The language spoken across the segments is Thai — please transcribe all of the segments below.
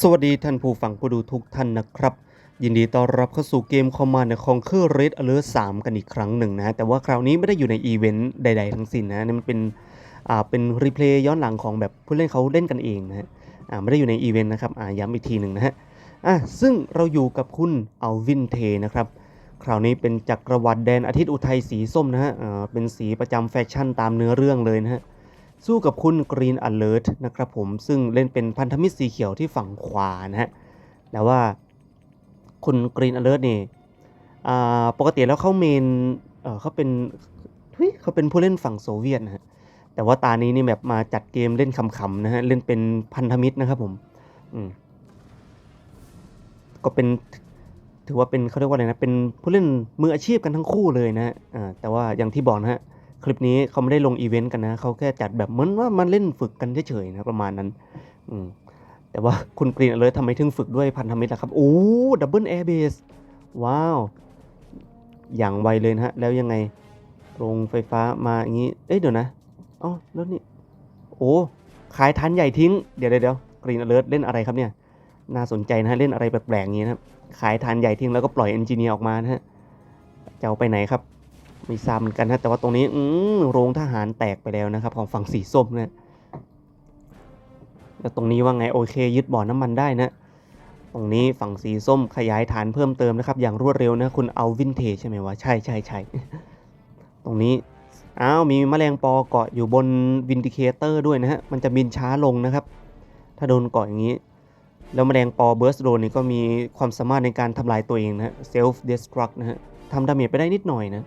สวัสดีท่านผู้ฟังผู้ดูทุกท่านนะครับ ยินดีต้อนรับเข้าสู่เกม Command Conquer Red Alert 3 กันอีกครั้งหนึ่งนะ แต่ว่าคราวนี้ไม่ได้อยู่ในอีเวนต์ใด ๆ ทั้งสิ้นนะนี่มันเป็นอ่าเป็นรีเพลย์ย้อนหลังของแบบผู้เล่นเขาเล่นกันเองนะฮะอ่าไม่ได้อยู่ในอีเวนต์นะครับอ่าย้ำอีกทีหนึ่งนะฮะอะซึ่งเราอยู่กับคุณอัลวินเทนะครับคราวนี้เป็นจักรวรรดิแดนอาทิตย์อุทัยสีส้มนะฮะอ่าเป็นสีประจำแฟชั่นตามเนื้อเรื่องเลยนะฮะ สู้กับคุณ Green Alert นะครับผมซึ่งเล่นเป็นพันธมิตรสีเขียวที่ฝั่งขวานะฮะแต่ว่าคุณ Green Alert นี่ปกติแล้วเขาเมนเเขาเป็นทุยเขาเป็นผู้เล่นฝั่งโซเวียตนะฮะแต่ว่าตานี้นี่แบบมาจัดเกมเล่นขำๆนะฮะเล่นเป็นพันธมิตรนะครับผมอืมก็เป็นถือว่าเป็นเขาเรียกว่าอะไรนะเป็นผู้เล่นมืออาชีพกันทั้งคู่เลยนะฮะแต่ว่าอย่างที่บอกนะฮะ คลิปนี้เขาไม่ได้ลงอีเวนต์กันนะเขาแค่จัดแบบเหมือนว่ามันเล่นฝึกกันเฉยๆนะประมาณนั้น อืมแต่ว่าคุณกรีนเลยทำไมถึงฝึกด้วยพันธมิตรล่ะครับ โอ้ดับเบิลแอร์เบสว้าว อย่างไวเลยนะฮะ แล้วยังไงโรงไฟฟ้ามาอย่างนี้ เอ้ยเดี๋ยวนะอ๋อแล้วนี่ โอ้ขายทันใหญ่ทิ้ง เดี๋ยวเดี๋ยวกรีนเลิร์เล่นอะไรครับเนี่ย น่าสนใจนะฮะ เล่นอะไรแปลกๆอย่างนี้นะขายทานใหญ่ทิ้งแล้วก็ปล่อยเอนจิเนียร์ออกมานะฮะจะเอาไปไหนครับ ไม่ทราบเหมือนกันนะแต่ว่าตรงนี้อืโรงทหารแตกไปแล้วนะครับ ของฝั่งสีส้มนะแล้วตรงนี้ว่าไงโอเค ยึดบ่อน้ำมันได้นะ ตรงนี้ฝั่งสีส้มขยายฐานเพิ่มเติมนะครับ อย่างรวดเร็วนะคุณเอาวินเทจใช่ไหมวะใช่ใช่ใช่ตรงนี้อ้าวมีแมลงปอเกาะอยู่บนวินดิเคเตอร์ด้วยนะฮะมันจะบินช้าลงนะครับ ถ้าโดนเกาะอย่างนี้ แล้วแมลงปอเบิร์สโดนนี่ก็มีความสามารถในการทำลายตัวเองนะฮะเซลฟ์เดสตรักนะฮะทำดาเมจไปได้นิดหน่อยนะ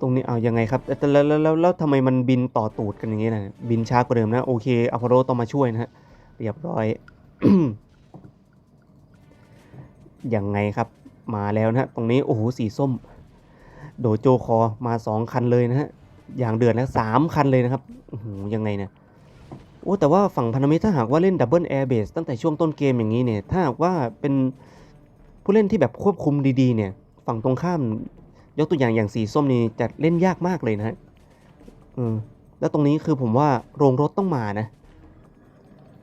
ตรงนี้เอายังไงครับแต่แล้วแล้วแล้วแล้วทำไมมันบินต่อตูดกันอย่างนี้นะบินช้ากว่าเดิมนะโอเคอพอลโลต้องมาช่วยนะฮะเรียบร้อยยังไงครับ มาแล้วนะฮะตรงนี้โอ้โหสีส้ม โดโจคอมาสองคันเลยนะฮะอย่างเดือดนะสามคันเลยนะครับอื้อหือยังไงเนี่ยโอ้แต่ว่าฝั่งพันธมิตรถ้าหากว่าเล่นดับเบิลแอร์เบสตั้งแต่ช่วงต้นเกมอย่างนี้เนี่ย ถ้าหากว่าเป็นผู้เล่นที่แบบควบคุมดีๆเนี่ย ฝั่งตรงข้าม ยกตัวอย่างอย่างสีส้มนี่จะเล่นยากมากเลยนะฮะเออแล้วตรงนี้คือผมว่าโรงรถต้องมานะ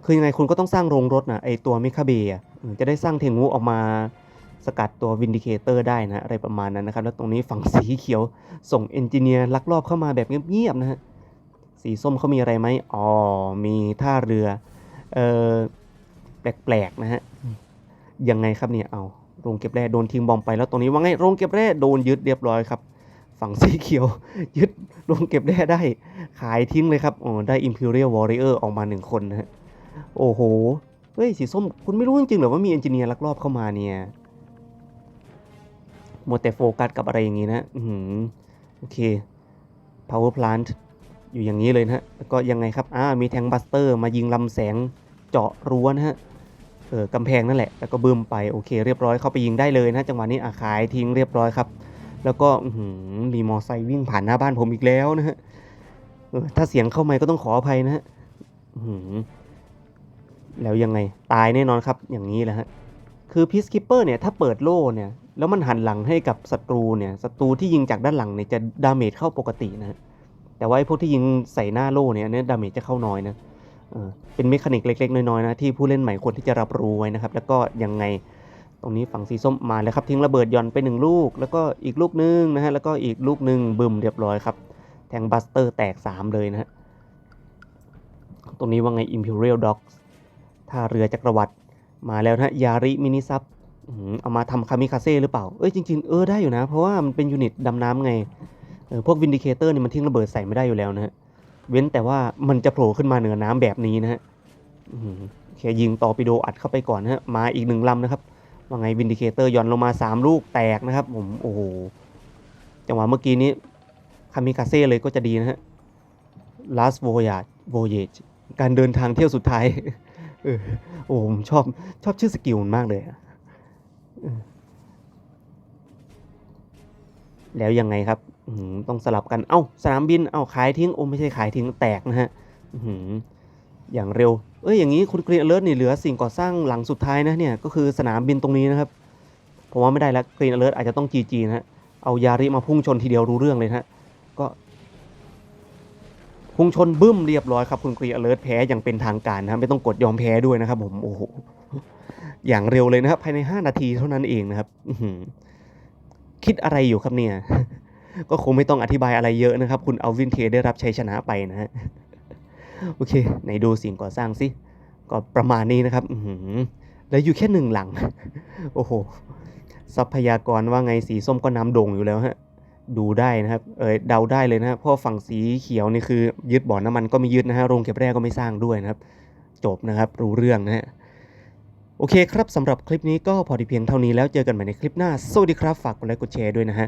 คือยังไงคุณก็ต้องสร้างโรงรถนะไอตัวมิคาเบะจะได้สร้างเทงูออกมาสกัดตัววินดิเคเตอร์ได้นะอะไรประมาณนั้นนะครับ แล้วตรงนี้ฝั่งสีเขียวส่งเอนจิเนียร์ลักลอบเข้ามาแบบเงียบๆนะฮะสีส้มเขามีอะไรไหมอ๋อมีท่าเรือเออแปลกๆนะฮะยังไงครับเนี่ยเอา โรงเก็บแร่โดนทิ้งบอมไปแล้วตรงนี้ว่าไงโรงเก็บแร่โดนยึดเรียบร้อยครับ ฝั่งสีเขียว ยึดโรงเก็บแร่ได้ ขายทิ้งเลยครับอ๋อได้ Imperial Warrior ออกมาหนึ่งคนนะฮะโอ้โหเฮ้ยสีส้มคุณไม่รู้จริงๆหรือว่ามีเอนจิเนียร์ลักลอบเข้ามาเนี่ยมัวแต่โฟกัสกับอะไรอย่างงี้นะอือหือโอเค power plant อยู่อย่างนี้เลยนะฮะแล้วก็ยังไงครับอ่ามีแทงบัสเตอร์มายิงลำแสงเจาะรั้วนะฮะ กำแพงนั่นแหละ แล้วก็บึ้มไปโอเค เรียบร้อยเข้าไปยิงได้เลยนะจังหวะนี้อาขายทิ้งเรียบร้อยครับ แล้วก็หือมีมอไซค์วิ่งผ่านหน้าบ้านผมอีกแล้วนะฮะเออถ้าเสียงเข้าไม่ก็ต้องขออภัยนะฮะแล้วยังไงตายแน่นอนครับ อย่างนี้แหละฮะคือพีซคิปเปอร์เนี่ยถ้าเปิดโล่เนี่ยแล้วมันหันหลังให้กับศัตรูเนี่ยศัตรูที่ยิงจากด้านหลังเนี่ยจะดาเมจเข้าปกตินะฮะแต่ว่าไอ้พวกที่ยิงใส่หน้าโล่เนี่ยอันเนี่ยดาเมจจะเข้าน้อยนะ เป็นเมคานิกเล็กๆ น้อยๆนะที่ผู้เล่นใหม่ควรที่จะรับรู้ไว้นะครับ แล้วก็ยังไงตรงนี้ฝั่งสีส้มมาแล้วครับทิ้งระเบิดย่อนไปหนึ่งลูก แล้วก็อีกลูกนึงนะฮะแล้วก็อีกลูกนึงบึมเรียบร้อยครับแทงบัสเตอร์แตก 3 เลยนะฮะตรงนี้ว่าไง Imperial Dogs ท่าเรือจักรวรรดิมาแล้วนะฮะยาริมินิซับเอามาทำคามิคาเซ่หรือเปล่า เอ้ยจริงๆ เออได้อยู่นะ เพราะว่ามันเป็นยูนิตดำน้ำไง เออพวกวินดิเคเตอร์นี่มันทิ้งระเบิดใส่ไม่ได้อยู่แล้วนะฮะ เว้นแต่ว่ามันจะโผล่ขึ้นมาเหนือน้ำแบบนี้นะฮะอื้อหือโอเคยิงต่อปิโดอัดเข้าไปก่อนนะฮะมาอีกหนึ่งลำนะครับ ว่าไงวินดิเคเตอร์ย่อนลงมา 3 ลูกแตกนะครับ ผมโอ้โหจังหวะเมื่อกี้นี้คามิคาเซ่เลยก็จะดีนะฮะ last voyage voyage การเดินทางเที่ยวสุดท้ายเออโอ้ผมชอบชอบชื่อสกิลมันมากเลยอะแล้วยังไงครับต้องสลับกัน เอ้า สนามบิน เอ้า ขายทิ้ง โอ้ไม่ใช่ขายทิ้ง แตกนะฮะอย่างเร็ว เอ้ย อย่างนี้คุณกรีนเลิร์นี่เหลือสิ่งก่อสร้างหลังสุดท้ายนะเนี่ย ก็คือสนามบินตรงนี้นะครับ ผมว่าไม่ได้แล้วกรีนเลิร์อาจจะต้องจีจีนะฮะ เอายาริมาพุ่งชนทีเดียวรู้เรื่องเลยนะฮะ ก็ พุ่งชนบึ้มเรียบร้อยครับคุณครีอเลิร์แพ้อย่างเป็นทางการนะไม่ต้องกดยอมแพ้ด้วยนะครับ ผม โอ้โห อย่างเร็วเลยนะครับ ภายใน 5 นาทีเท่านั้นเองนะครับคิดอะไรอยู่ครับเนี่ย ก็คงไม่ต้องอธิบายอะไรเยอะนะครับ คุณเอัลวินเทได้รับชัยชนะไปนะฮะโอเคไหนดูสิ่งก่อสร้างสิก็ประมาณนี้นะครับแล้วอยู่แค่หนึ่งหลัง โอ้โห ทรัพยากรว่าไงสีส้มก็น้ำโด่งอยู่แล้วฮะ ดูได้นะครับ เออเดาได้เลยนะครับเพราะฝั่งสีเขียวนี่คือ ยึดบ่อน้ำมันก็ไม่ยึดนะฮะ โรงเก็บแร่ก็ไม่สร้างด้วยนะครับ จบนะครับ รู้เรื่องนะฮะ โอเคครับสำหรับคลิปนี้ก็พอดีเพียงเท่านี้แล้วเจอกันใหม่ในคลิปหน้า สวัสดีครับ ฝากกดไลค์กดแชร์ด้วยนะฮะ